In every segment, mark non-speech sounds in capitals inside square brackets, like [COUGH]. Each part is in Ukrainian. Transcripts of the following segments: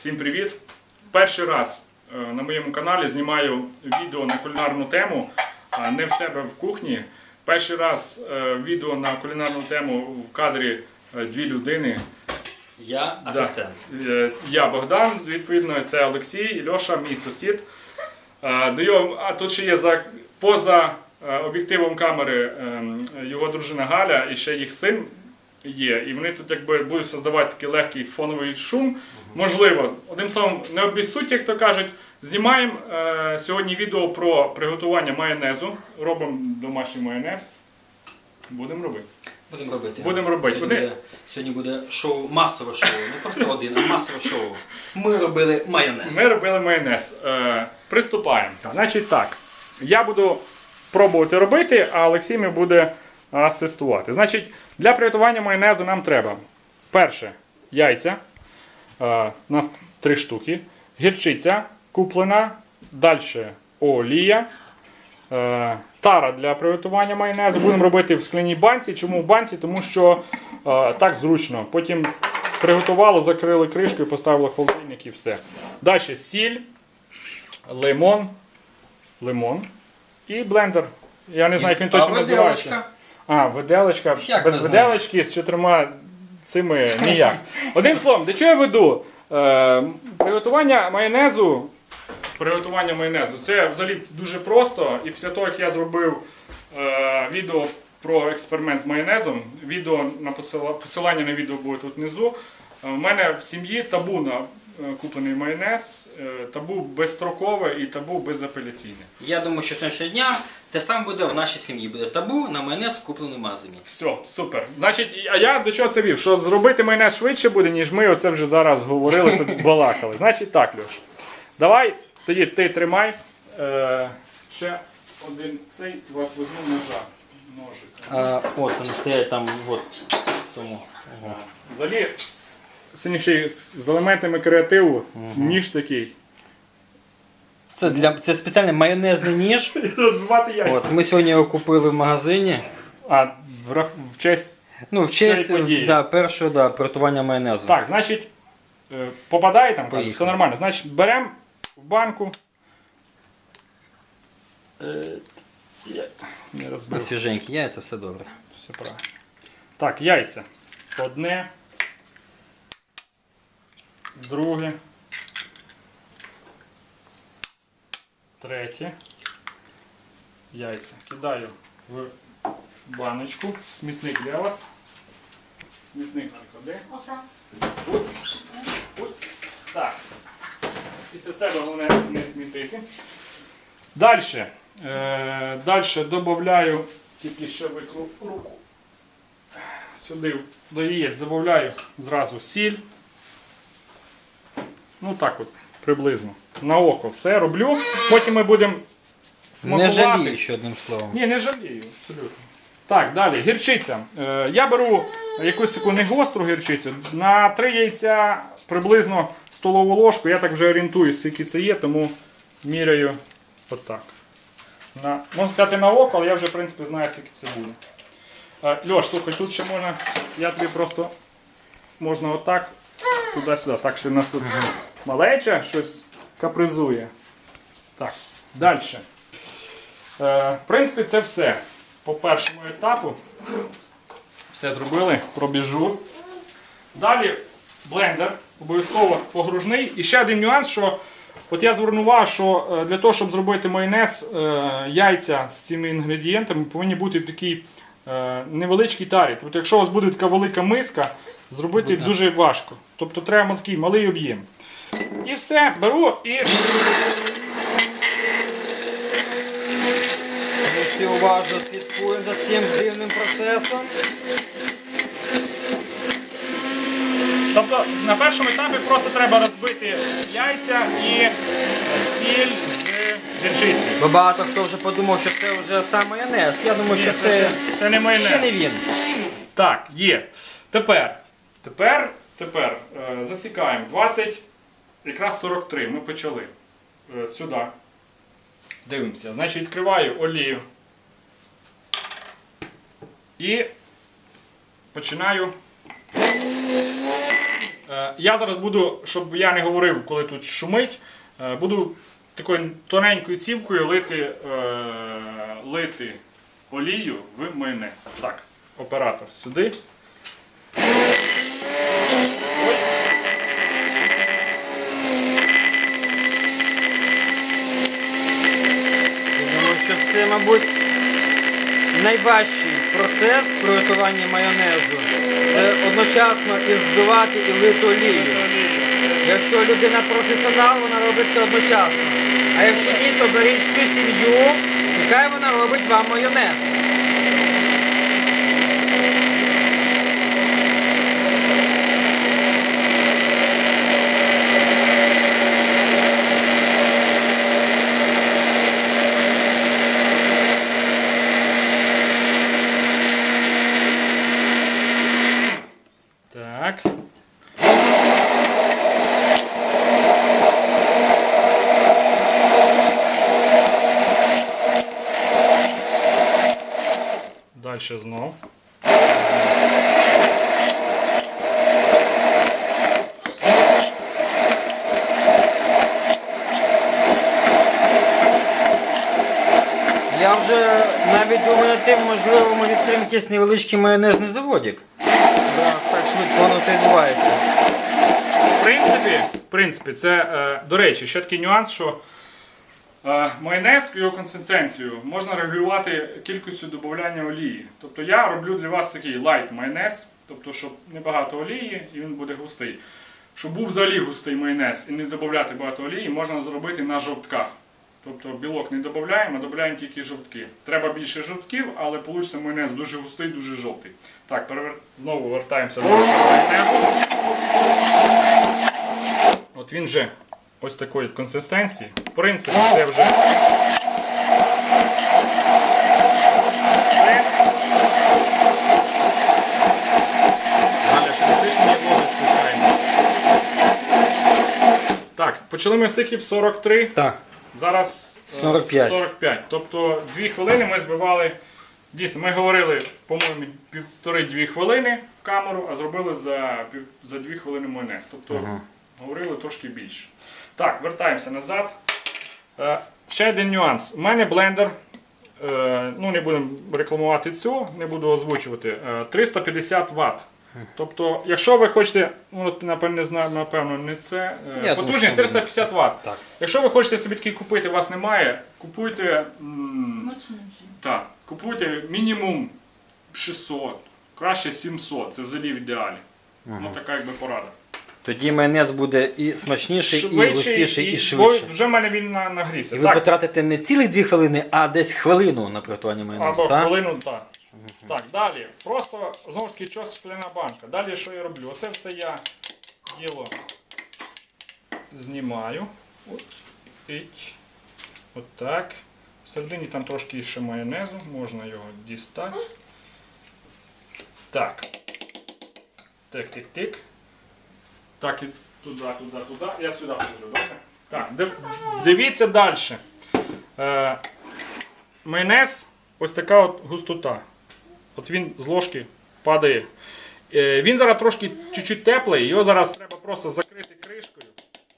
Всім привіт! Перший раз е, на моєму каналі знімаю відео на кулінарну тему, не в себе в кухні. Перший раз е, відео на кулінарну тему в кадрі е, дві людини. Я асистент. Е, Я Богдан, відповідно, це Олексій і Льоша, мій сусід. Даю, а тут ще є за, поза об'єктивом камери е, його дружина Галя і ще їх син є. І вони тут якби будуть создавати такий легкий фоновий шум. Можливо, одним словом, не обіссуть, як то кажуть. Знімаємо е, сьогодні відео про приготування майонезу. Робимо домашній майонез. Будемо робити. Будемо робити. Будемо робити. Сьогодні Вони- буде, сьогодні буде шоу, масове шоу. Не просто один, а масове шоу. Ми робили майонез. Ми робили майонез. Е, приступаємо. Значить так. Я буду пробувати робити, а Олексій мені буде асистувати. Значить, для приготування майонезу нам треба перше яйця. Е, у нас три штуки. Гірчиця куплена. Далі олія. Е, Тара для приготування майонезу. Будемо робити в скляній банці. Чому в банці? Тому що е, так зручно. Потім приготували, закрили кришкою, поставили в холодильник і все. Далі сіль, лимон, лимон і блендер. Я не знаю, як він точно називається. А, виделочка. Як Без не знаю. виделочки з чотирма цими [LAUGHS] ніяк. Одним словом, до чого я веду? Е, приготування майонезу. Приготування майонезу. Це взагалі дуже просто. І після того, як я зробив е, відео про експеримент з майонезом, відео на посила- посилання на відео буде тут внизу. У мене в сім'ї табу на е, куплений майонез, е, табу безстрокове і табу безапеляційне. Я думаю, що сьогоднішнього дня те саме буде в нашій сім'ї. Буде табу на майонез куплений в. Все, супер. Значить, а я до чого це вів? Що зробити майонез швидше буде, ніж ми оце вже зараз говорили, тут [LAUGHS] балакали. Значить так, Льош. Давай, тоді ти тримай. Е, ще один цей вас візьму ножа. Ножик. А, от вони стоять там, от. Тому. Ага. Взагалі, с- сьогодні ще й з елементами креативу, ніж такий. Це, для, це спеціальний майонезний ніж. [LAUGHS] Розбивати яйця. От, ми сьогодні його купили в магазині. А в, рах- в честь. Ну, в честь Цієї події. да, першого да, приготування майонезу. Так, значить, е, попадає там, Поїхали. все нормально. Значить, беремо в банку. Е, я не На розбив. свіженькі яйця, все добре. Все правильно. Так, яйця. Одне. Друге. Третє. Яйця. Кидаю в баночку. Смітник для вас. Смітник куди? Тут. Тут. Так. Після себе головне не смітити. Далі. Е, далі додаю, тільки що викру руку. Сюди до яєць додаю зразу сіль. Ну так от, приблизно. На око все роблю. Потім ми будемо Не жалію, ще одним словом. Ні, не жалію, абсолютно. Так, далі, гірчиця. Е, я беру якусь таку негостру гірчицю. На три яйця приблизно столову ложку. Я так вже орієнтуюсь, скільки це є, тому міряю отак. На, можна сказати на око, але я вже в принципі знаю, скільки це буде. Е, Льош, слухай, тут ще можна. Я тобі просто можна отак, туди-сюди. Так що в нас тут малеча щось капризує. Так, далі. Е, в принципі, це все. По першому етапу. Все зробили, пробіжу. Далі блендер, обов'язково погружний. І ще один нюанс, що от я звернув увагу, що е, для того, щоб зробити майонез, е, яйця з цими інгредієнтами повинні бути в такій е, невеличкій тарі. Тобто, якщо у вас буде така велика миска, зробити дуже важко. Тобто треба такий малий об'єм. І все, беру і всі уважно слідкуємо за цим дивним процесом. Тобто на першому етапі просто треба розбити яйця і сіль з гірчицею. Бо багато хто вже подумав, що це вже сам майонез. Я думаю, що Ні, це ще, ще не майонез. ще не він. Так, є. Тепер, тепер, тепер е, засікаємо. 20, якраз 43. Ми почали. Е, сюди. Дивимося. Значить, відкриваю олію. І починаю Е, Я зараз буду, щоб я не говорив, коли тут шумить, е, буду такою тоненькою цівкою лити, лити олію в майонез. Так, оператор сюди. Тому що це, мабуть, найважчий процес приготування майонезу. Це одночасно і збивати і лити олію. Якщо людина професіонал, вона робить це одночасно. А якщо ні, то беріть всю сім'ю, яка вона робить вам майонез. Так. Дальше знов. Я вже навіть думаю над тим, можливо, ми відкриємо якийсь невеличкий майонезний заводик. Раз так швидко воно все відбувається. В принципі, в принципі, це, е, до речі, ще такий нюанс, що е, майонез, його консистенцію можна регулювати кількістю додавання олії. Тобто я роблю для вас такий лайт майонез, тобто, щоб небагато олії і він буде густий. Щоб був взагалі густий майонез і не додати багато олії, можна зробити на жовтках. Тобто білок не додаємо, а додаємо тільки жовтки. Треба більше жовтків, але вийде майонез дуже густий, дуже жовтий. Так, перевер... знову вертаємося до майонезу. От він вже ось такої консистенції. В принципі, це вже. Так, почали ми з сихів 43. Так. Зараз е, 45. 45. Тобто 2 хвилини ми збивали. Дійсно, ми говорили, по-моєму, півтори-дві хвилини в камеру, а зробили за, за 2 хвилини майонез. Тобто Ага. говорили трошки більше. Так, вертаємося назад. Е, ще один нюанс. У мене блендер. Е, ну, не будемо рекламувати цю, не буду озвучувати. Е, 350 Вт. Тобто, якщо ви хочете, ну, напевно, не знаю, напевно, не це. думаю, потужність 350 Вт. Так. Якщо ви хочете собі такий купити, у вас немає, купуйте, м, так, купуйте мінімум 600, краще 700, це взагалі в ідеалі. Ну така якби порада. Тоді майонез буде і смачніший, і густіший, і, бо швидше. вже в мене він на- нагрівся. І ви так, потратите не цілих дві хвилини, а десь хвилину на приготування майонезу. або так? хвилину, так. Так, далі. Просто знову ж таки час скляна банка. Далі що я роблю? Оце все я діло знімаю. От, іть. От так. Всередині там трошки ще майонезу, можна його дістати. Так. Тик-тик-тик. Так, і туди, туди, туди. Я сюди положу, добре? Так, дивіться далі. Е, майонез, ось така от густота. От він з ложки падає. Е, він зараз трошки чуть-чуть теплий, його зараз треба просто закрити кришкою.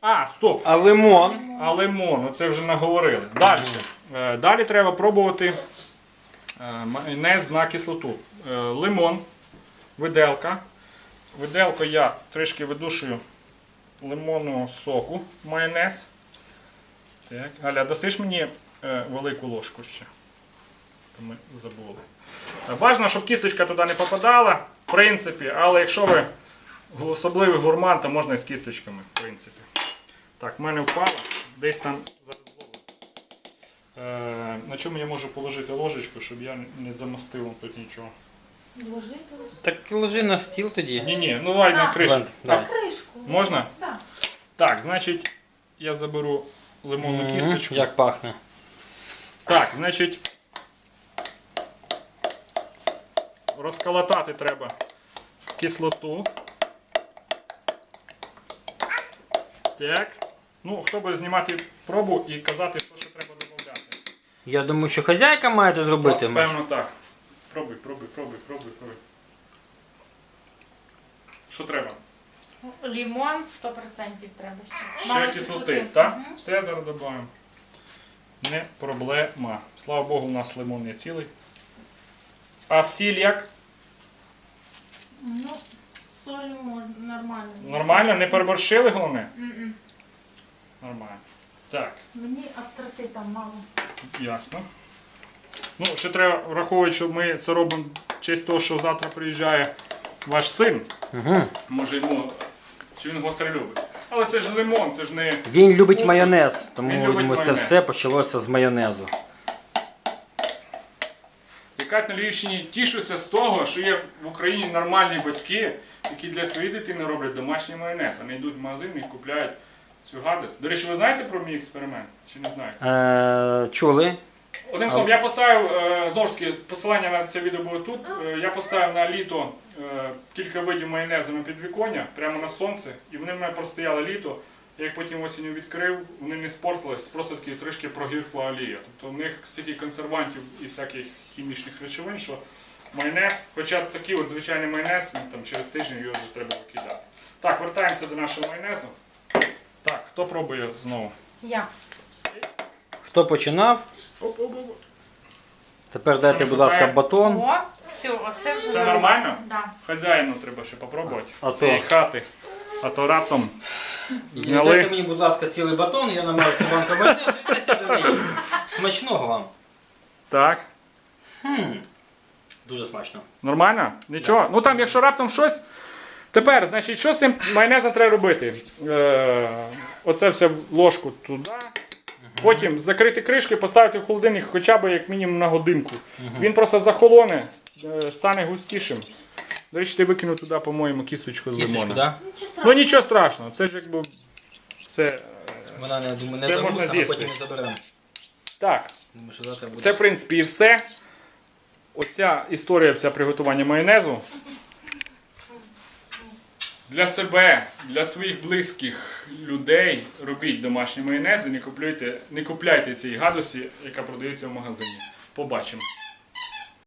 А, стоп! А лимон. А лимон, ну це вже наговорили. Далі. Е, Далі треба пробувати е, майонез на кислоту. Лимон, виделка. Виделку я трішки видушую лимонного соку майонез. Так. Галя, дасиш мені велику ложку ще. Ми забули. Бажано, щоб кісточка туди не попадала, в принципі, але якщо ви особливий гурман, то можна і з кісточками, в принципі. Так, в мене впала. Десь там зараз Е, на чому я можу положити ложечку, щоб я не замостив вам тут нічого. Вложити ось Так ложи на стіл тоді. Ні, ні, ну давай на кришку. Ладно, на давай. кришку. Можна? Так. Так, значить, я заберу лимонну Мгм, кісточку. Як пахне. Так, значить. Розколотати треба кислоту. Так. Ну, хто буде знімати пробу і казати, що ще треба додати. Я думаю, що хазяйка має це зробити. Маш. Певно так. Пробуй, пробуй, пробуй, пробуй, пробуй. Що треба? Лімон 100% треба ще. Ще кислоти, так? Все зараз додаємо. Не проблема. Слава Богу, у нас лимон не цілий. А сіль як? Ну, соль можна нормально. Нормально? Не переборщили головне? М-м. Нормально. Так, Мені остроти там мало. ясно. Ну, ще треба враховувати, що ми це робимо в честь того, що завтра приїжджає ваш син. Угу. Може йому. Чи він гостре любить. Але це ж лимон, це ж не. Він любить майонез, тому Він любить видимо, це майонез. все почалося з майонезу. Яка на Львівщині тішуся з того, що є в Україні нормальні батьки, які для своєї дитини роблять домашній майонез, а не йдуть в магазин і купляють цю гадость. До речі, ви знаєте про мій експеримент? Чи не знаєте? Е, чули? Одним словом, я поставив, е, знову ж таки, посилання на це відео буде тут. Е, Я поставив на літо е, кілька видів майонезу на підвіконня, прямо на сонце, і вони в мене простояли літо. Я їх потім осінню відкрив, вони не спортились, просто таки трішки прогіркла олія. Тобто в них стільки консервантів і всяких хімічних речовин, що майонез, хоча такий от звичайний майонез, він там через тиждень його вже треба викидати. Так, вертаємося до нашого майонезу. Так, хто пробує знову? Я. Хто починав? Оп-оп-оп. Тепер дайте, будь ласка, батон. О, все, оце вже. Все нормально? Да. Хазяїну треба ще попробувати. А цієї то? хати. А то раптом. Зняли. Дайте мені, будь ласка, цілий батон, я намажу цю банку майонезу і десь сяду. Смачного вам. Так. Хм. Дуже смачно. Нормально? Нічого. Ну там, якщо раптом щось. Тепер, значить, що з тим майонезом треба робити? Е, оце все в ложку туди. Потім закрити кришки, поставити в холодильник хоча б як мінімум на годинку. Він просто захолоне, е, стане густішим. До речі, ти викинув туди, по-моєму, кісточку з Кісточку, да? Нічого Ну нічого страшного, це ж якби. Це. Вона не, думаю, не Це загусна, можна а з'їсти. потім не заберемо. Так. Думаю, що завтра буде. Це, в принципі, і все. Оця історія вся приготування майонезу. Для себе, для своїх близьких людей робіть домашні майонези, не купляйте, не купляйте цієї гадості, яка продається в магазині. Побачимо.